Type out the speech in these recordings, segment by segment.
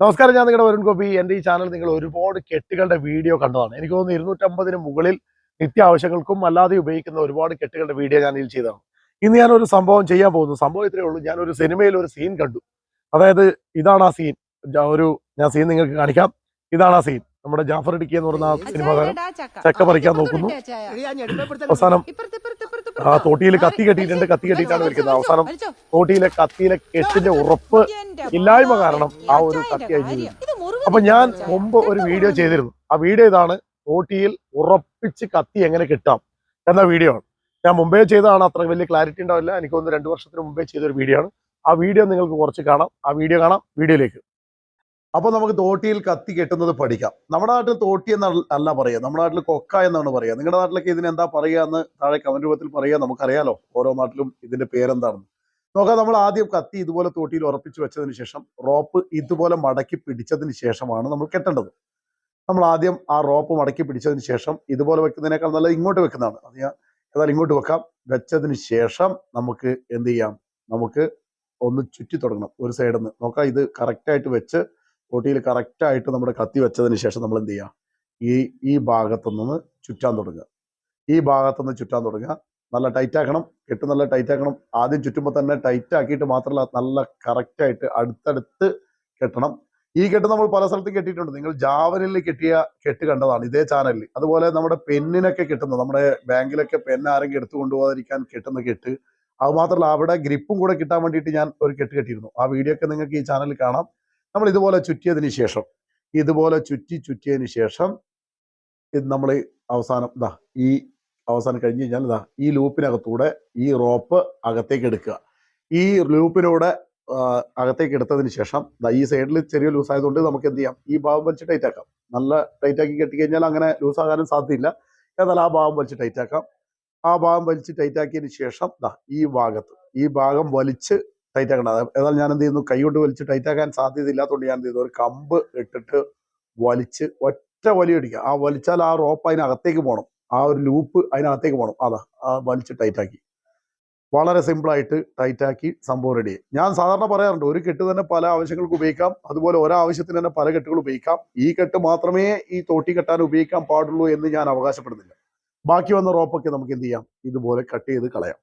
നമസ്കാരം ഞാൻ നിങ്ങളുടെ വരുൺ ഗോപി. എന്റെ ഈ ചാനൽ നിങ്ങൾ ഒരുപാട് കെട്ടുകളുടെ വീഡിയോ കണ്ടതാണ്. എനിക്ക് തോന്നുന്നു ഇരുന്നൂറ്റമ്പതിന് മുകളിൽ നിത്യാവശ്യങ്ങൾക്കും അല്ലാതെ ഉപയോഗിക്കുന്ന ഒരുപാട് കെട്ടുകളുടെ വീഡിയോ ഞാൻ ഇതിൽ ചെയ്തതാണ്. ഇന്ന് ഞാൻ ഒരു സംഭവം ചെയ്യാൻ പോകുന്നു. സംഭവം ഇത്രയേ ഉള്ളൂ. ഞാൻ ഒരു സിനിമയിൽ ഒരു സീൻ കണ്ടു. അതായത് ഇതാണ് ആ സീൻ ഒരു ഞാൻ സീൻ നിങ്ങൾക്ക് കാണിക്കാം. ഇതാണ് ആ സീൻ നമ്മുടെ ജാഫർ ഇടുക്കി എന്ന് പറഞ്ഞ ആ സിനിമ താരം ചക്ക. പറിക്കാൻ നോക്കുന്നു. അവസാനം ആ തോട്ടിയിൽ കത്തി കെട്ടിയിട്ടുണ്ട് കത്തി കെട്ടിയിട്ടാണ് വരിക്കുന്നത് അവസാനം തോട്ടിയിലെ കത്തിയിലെ കെട്ടിന്റെ ഉറപ്പ് ഇല്ലായ്മ കാരണം ആ ഒരു കത്തി അഴിഞ്ഞു അപ്പൊ ഞാൻ മുമ്പ് ഒരു വീഡിയോ ചെയ്തിരുന്നു. ആ വീഡിയോ ഇതാണ് തോട്ടിയിൽ ഉറപ്പിച്ച് കത്തി എങ്ങനെ കിട്ടാം എന്ന വീഡിയോ ആണ്. ഞാൻ മുമ്പേ ചെയ്തതാണ് അത്ര വലിയ ക്ലാരിറ്റി ഉണ്ടാവില്ല. എനിക്ക് ഒന്ന് രണ്ട് വർഷത്തിന് മുമ്പേ ചെയ്ത ഒരു വീഡിയോ ആണ്. ആ വീഡിയോ നിങ്ങൾക്ക് കുറച്ച് കാണാം. ആ വീഡിയോ കാണാം. വീഡിയോയിലേക്ക്. അപ്പൊ നമുക്ക് തോട്ടിയിൽ കത്തി കെട്ടുന്നത് പഠിക്കാം. നമ്മുടെ നാട്ടിൽ തോട്ടി എന്ന അല്ല പറയുക. നമ്മുടെ നാട്ടിൽ കൊക്ക എന്നാണ് പറയുക. നിങ്ങളുടെ നാട്ടിലൊക്കെ ഇതിന് എന്താ പറയുക എന്ന് താഴെ കമന്റ് രൂപത്തിൽ പറയുക നമുക്കറിയാലോ. ഓരോ നാട്ടിലും ഇതിന്റെ പേരെന്താണെന്ന് നോക്കാം നമ്മൾ ആദ്യം കത്തി ഇതുപോലെ തോട്ടിയിൽ ഉറപ്പിച്ചു വെച്ചതിന് ശേഷം റോപ്പ് ഇതുപോലെ മടക്കി പിടിച്ചതിന് ശേഷമാണ് നമ്മൾ കെട്ടേണ്ടത്. നമ്മൾ ആദ്യം ആ റോപ്പ് മടക്കി പിടിച്ചതിന് ശേഷം ഇതുപോലെ വെക്കുന്നതിനേക്കാൾ നല്ലത് ഇങ്ങോട്ട് വെക്കുന്നതാണ്. അത് ഞാൻ ഏതായാലും ഇങ്ങോട്ട് വെക്കാം. വെച്ചതിന് ശേഷം നമുക്ക് എന്ത് ചെയ്യാം? നമുക്ക് ഒന്ന് ചുറ്റി തുടങ്ങണം. ഒരു സൈഡിൽ നിന്ന് നോക്കാം ഇത് കറക്റ്റായിട്ട് വെച്ച് തോട്ടിയിൽ കറക്റ്റായിട്ട് നമ്മുടെ കത്തി വെച്ചതിന് ശേഷം നമ്മൾ എന്ത് ചെയ്യുക ഈ ഈ ഭാഗത്തു നിന്ന് ചുറ്റാൻ തുടങ്ങുക. ഈ ഭാഗത്തു നിന്ന് ചുറ്റാൻ തുടങ്ങുക. നല്ല ടൈറ്റ് ആക്കണം. കെട്ട് നല്ല ടൈറ്റ് ആക്കണം. ആദ്യം ചുറ്റുമ്പോൾ തന്നെ ടൈറ്റ് ആക്കിയിട്ട് മാത്രമല്ല നല്ല കറക്റ്റായിട്ട് അടുത്തടുത്ത് കെട്ടണം. ഈ കെട്ട് നമ്മൾ പല സ്ഥലത്തും കെട്ടിയിട്ടുണ്ട്. നിങ്ങൾ ജാവലിൽ കെട്ടിയ കെട്ട് കണ്ടതാണ്. ഇതേ ചാനലിൽ അതുപോലെ നമ്മുടെ പെന്നിനൊക്കെ കിട്ടുന്നത്. നമ്മുടെ ബാങ്കിലൊക്കെ പെൻ ആരെങ്കിലും എടുത്തു കൊണ്ടുപോകാതിരിക്കാൻ കെട്ടുന്ന കെട്ട്. അത് മാത്രമല്ല അവിടെ ഗ്രിപ്പും കൂടെ കിട്ടാൻ വേണ്ടിയിട്ട് ഞാൻ ഒരു കെട്ട് കെട്ടിയിരുന്നു. ആ വീഡിയോ ഒക്കെ നിങ്ങൾക്ക് ഈ ചാനലിൽ കാണാം. നമ്മൾ ഇതുപോലെ ചുറ്റിയതിന് ശേഷം ഇതുപോലെ ചുറ്റി ചുറ്റിയതിന് ശേഷം ഇത് നമ്മൾ അവസാനം ഇതാ ഈ അവസാനം കഴിഞ്ഞ് കഴിഞ്ഞാൽ ഇതാ ഈ ലൂപ്പിനകത്തൂടെ ഈ റോപ്പ് അകത്തേക്ക് എടുക്കുക. ഈ ലൂപ്പിനൂടെ അകത്തേക്ക് എടുത്തതിന് ശേഷം ഈ സൈഡിൽ ചെറിയ ലൂസ് ആയതുകൊണ്ട് നമുക്ക് എന്ത് ചെയ്യാം? ഈ ഭാഗം വലിച്ച് ടൈറ്റ് ആക്കാം. നല്ല ടൈറ്റ് ആക്കി കെട്ടി കഴിഞ്ഞാൽ അങ്ങനെ ലൂസ് ആകാനും സാധ്യതയില്ല. എന്നാൽ ആ ഭാഗം വലിച്ച് ടൈറ്റ് ആക്കാം. ആ ഭാഗം വലിച്ച് ടൈറ്റ് ആക്കിയതിന് ശേഷം ദാ ഈ ഭാഗത്ത് ഈ ഭാഗം വലിച്ച് ടൈറ്റ് ആക്കണം ഏതായാലും ഞാൻ എന്ത് ചെയ്യുന്നു? കൈ കൊണ്ട് വലിച്ച് ടൈറ്റ് ആക്കാൻ സാധ്യത ഇല്ലാത്തതുകൊണ്ട് ഞാൻ എന്ത് ചെയ്തു? ഒരു കമ്പ് ഇട്ടിട്ട് വലിച്ച് ഒറ്റ വലി അടിക്കുക. ആ വലിച്ചാൽ ആ റോപ്പ് അതിനകത്തേക്ക് പോകണം ആ ഒരു ലൂപ്പ് അതിനകത്തേക്ക് പോകണം അതാ ആ വലിച്ച് ടൈറ്റ് ആക്കി വളരെ സിമ്പിളായിട്ട് ടൈറ്റാക്കി സംഭവം റെഡി ഞാൻ സാധാരണ പറയാറുണ്ട് ഒരു കെട്ട് തന്നെ പല ആവശ്യങ്ങൾക്ക് ഉപയോഗിക്കാം. അതുപോലെ ഒരാവശ്യത്തിന് തന്നെ പല കെട്ടുകൾ ഉപയോഗിക്കാം. ഈ കെട്ട് മാത്രമേ ഈ തോട്ടി കെട്ടാൻ ഉപയോഗിക്കാൻ പാടുള്ളൂ എന്ന് ഞാൻ അവകാശപ്പെടുന്നില്ല. ബാക്കി വന്ന റോപ്പൊക്കെ നമുക്ക് എന്ത് ചെയ്യാം? ഇതുപോലെ കട്ട് ചെയ്ത് കളയാം.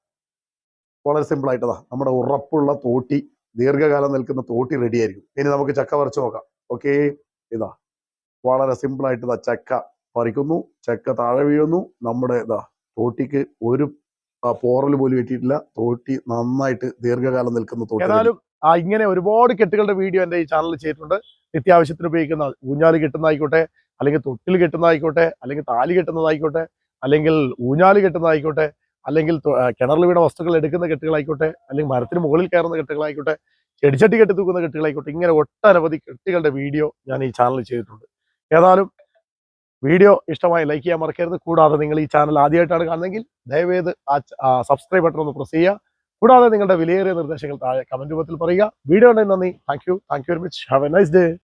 വളരെ സിമ്പിൾ ആയിട്ടതാ. നമ്മുടെ ഉറപ്പുള്ള തോട്ടി ദീർഘകാലം നിൽക്കുന്ന തോട്ടി റെഡി ആയിരിക്കും. ഇനി നമുക്ക് ചക്ക പറിച്ചു നോക്കാം. ഓക്കെ ഇതാ. വളരെ സിമ്പിൾ ആയിട്ട് ഇതാ ചക്ക പറിക്കുന്നു. ചക്ക താഴെ വീഴുന്നു. നമ്മുടെ ഇതാ തോട്ടിക്ക് ഒരു പോറൽ പോലും എത്തിയിട്ടില്ല. തോട്ടി നന്നായിട്ട് ദീർഘകാലം നിൽക്കുന്ന തോട്ടി ഏതായാലും ഇങ്ങനെ ഒരുപാട് കെട്ടുകളുടെ വീഡിയോ എന്റെ ഈ ചാനലിൽ ചെയ്തിട്ടുണ്ട്. നിത്യാവശ്യത്തിന് ഉപയോഗിക്കുന്ന ഊഞ്ഞാൽ കെട്ടുന്നതായിക്കോട്ടെ അല്ലെങ്കിൽ തൊട്ടിൽ കെട്ടുന്നതായിക്കോട്ടെ അല്ലെങ്കിൽ താലി കെട്ടുന്നതായിക്കോട്ടെ അല്ലെങ്കിൽ ഊഞ്ഞാൽ കെട്ടുന്നതായിക്കോട്ടെ അല്ലെങ്കിൽ കിണറിൽ വീണ വസ്തുക്കൾ എടുക്കുന്ന കെട്ടുകളായിക്കോട്ടെ അല്ലെങ്കിൽ മരത്തിന് മുകളിൽ കയറുന്ന കെട്ടുകളായിക്കോട്ടെ ചെടിച്ചട്ടി കെട്ടി തൂക്കുന്ന കെട്ടുകളായിക്കോട്ടെ ഇങ്ങനെ ഒട്ടനവധി കെട്ടുകളുടെ വീഡിയോ ഞാൻ ഈ ചാനലിൽ ചെയ്തിട്ടുണ്ട്. ഏതായാലും വീഡിയോ ഇഷ്ടമായി ലൈക്ക് ചെയ്യാൻ മറക്കരുത്. കൂടാതെ നിങ്ങൾ ഈ ചാനൽ ആദ്യമായിട്ടാണ് കാണുന്നതെങ്കിൽ ദയവേത് ആ സബ്സ്ക്രൈബ് ബട്ടൺ ഒന്ന് പ്രസ് ചെയ്യുക. കൂടാതെ നിങ്ങളുടെ വിലയേറിയ നിർദ്ദേശങ്ങൾ താഴെ കമന്റ് രൂപത്തിൽ പറയുക. വീഡിയോ ഉണ്ടെങ്കിൽ നന്ദി. Thank you thank you very much have a nice day